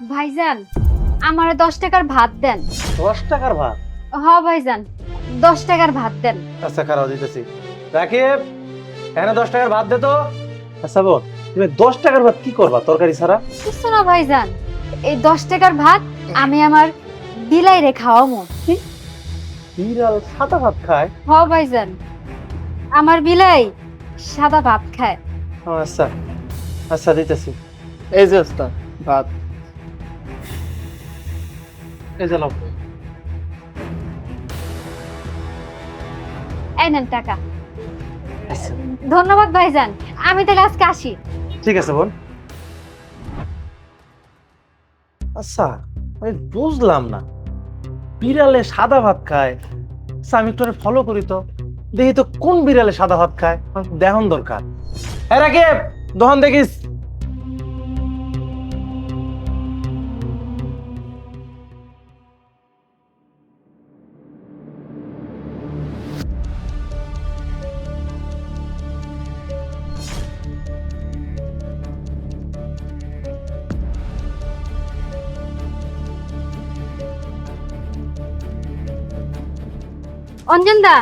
ভাইজান আমারে দশ টাকার ভাত দেন। দশ টাকার ভাত? হ ভাইজান দশ টাকার ভাত দেন। আচ্ছা খারাপ দিতেছি রাকিব এখানে দশ টাকার ভাত দে তো। আচ্ছা বল তুমি দশ টাকার ভাত কি করবা তরকারি ছাড়া? কিছু না ভাইজান এই দশ টাকার ভাত আমি আমার বিলাই রে খাওয়ামো বিড়াল সাদা ভাত খায়? হ ভাইজান আমার বিলাই সাদা ভাত খায়। আচ্ছা আচ্ছা দিতেছি। এই যে ওস্তাদ ভাত। নাও। এই নেন টাকা। আচ্ছা। ধন্যবাদ ভাইজান আমি তাহলে আজকে আসি। ঠিক আছে বোন। আচ্ছা আমি বুঝলাম না। বিড়ালে সাদা ভাত খায়। আচ্ছা আমি একটু ফলো করি তো। দেখি তো কোন বিড়ালে সাদা ভাত খায়। দেহন দরকার। হ্যাঁ রাকে দহন দেখিস। অঞ্জন দা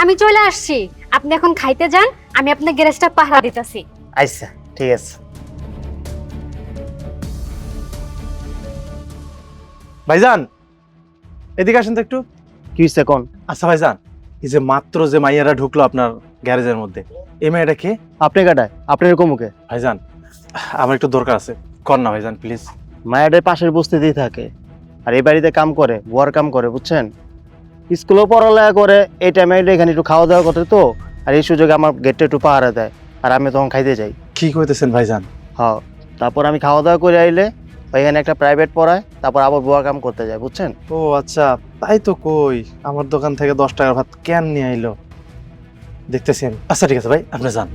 আমি চলে আসছি। আপনি এখন খাইতে যান আমি আপনার গ্যারেজটা পাহারা দিতেছি। আচ্ছা ঠিক আছে। ভাইজান এদিকে আসেন তো একটু। কি হইছে কোন? আচ্ছা ভাইজান এই যে মাত্র যে মাইয়ারা ঢুকলো আপনার গ্যারেজের মধ্যে এই মেয়েটা কে? আপনি কাটায় আপনি এরকম মুখে ভাইজান আমার একটু দরকার আছে। কর না ভাইজান প্লিজ। মায়াদের পাশের বস্তিতেই থাকে। আর এই বাড়িতে কাম করে বুয়ার কাম করে বুঝছেন? স্কুলেও পড়ালেখা করে এই টাইমে এখানে একটু খাওয়া দাওয়া করতে তো আর এই সুযোগে আমার গেটটা একটু পাহারা দেয় আর আমি তখন খাইতে যাই। কি কইতেছেন ভাইজান? হ্যাঁ তারপর আমি খাওয়া দাওয়া করে আইলে ওইখানে একটা প্রাইভেট পড়ায় তারপর আবার বুয়া কাম করতে যায় বুঝছেন? ও আচ্ছা তাই তো কই আমার দোকান থেকে দশ টাকার ভাত কেন নিয়ে আইলো? দেখতেছেন? আচ্ছা ঠিক আছে ভাই আপনি যান।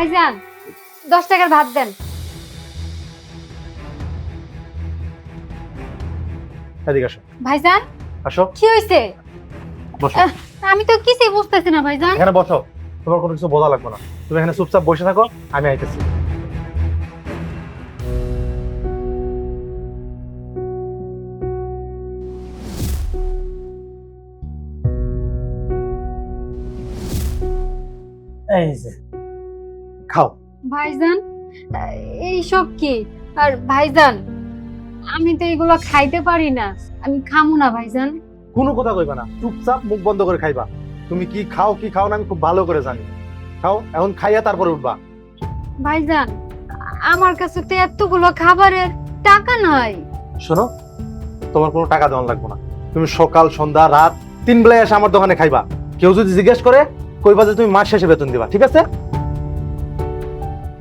ভাইজান দশ টাকার ভাত দেন। এদিকে আসো। ভাইজান আসো। কি হয়েছে? বসো। আহ, আমি তো কিছুই বুঝতেছি না ভাইজান। এখানে বসো। তোমার কোনো কিছু বোঝা লাগবে না। তুমি এখানে চুপচাপ বসে থাকো আমি আইতেছি। এই যে খাও। ভাইজান এইসব কি? আর ভাইজান আমি তো এগুলো খাইতে পারি না। আমি খামু না ভাইজান। কোনো কথা কইবা না চুপচাপ মুখ বন্ধ করে খাইবা। তুমি কি খাও কি খাও না আমি খুব ভালো করে জানি। খাও এখন খাইয়া তারপরে উঠবা। ভাইজান আমার কাছে তো এতগুলো খাবারের টাকা নাই। শোনো তোমার কোনো টাকা দেওয়া লাগবে না। তুমি সকাল সন্ধ্যা রাত তিন বেলায় এসে আমার দোকানে খাইবা। কেউ যদি জিজ্ঞেস করে কইবা যে তুমি মাস শেষে বেতন দিবা ঠিক আছে?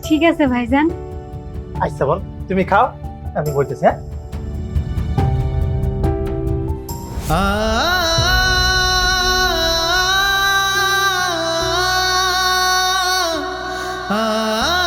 ঠিক আছে ভাইজান। আচ্ছা বল তুমি খাও আমি বলতেছি হ্যাঁ? Ah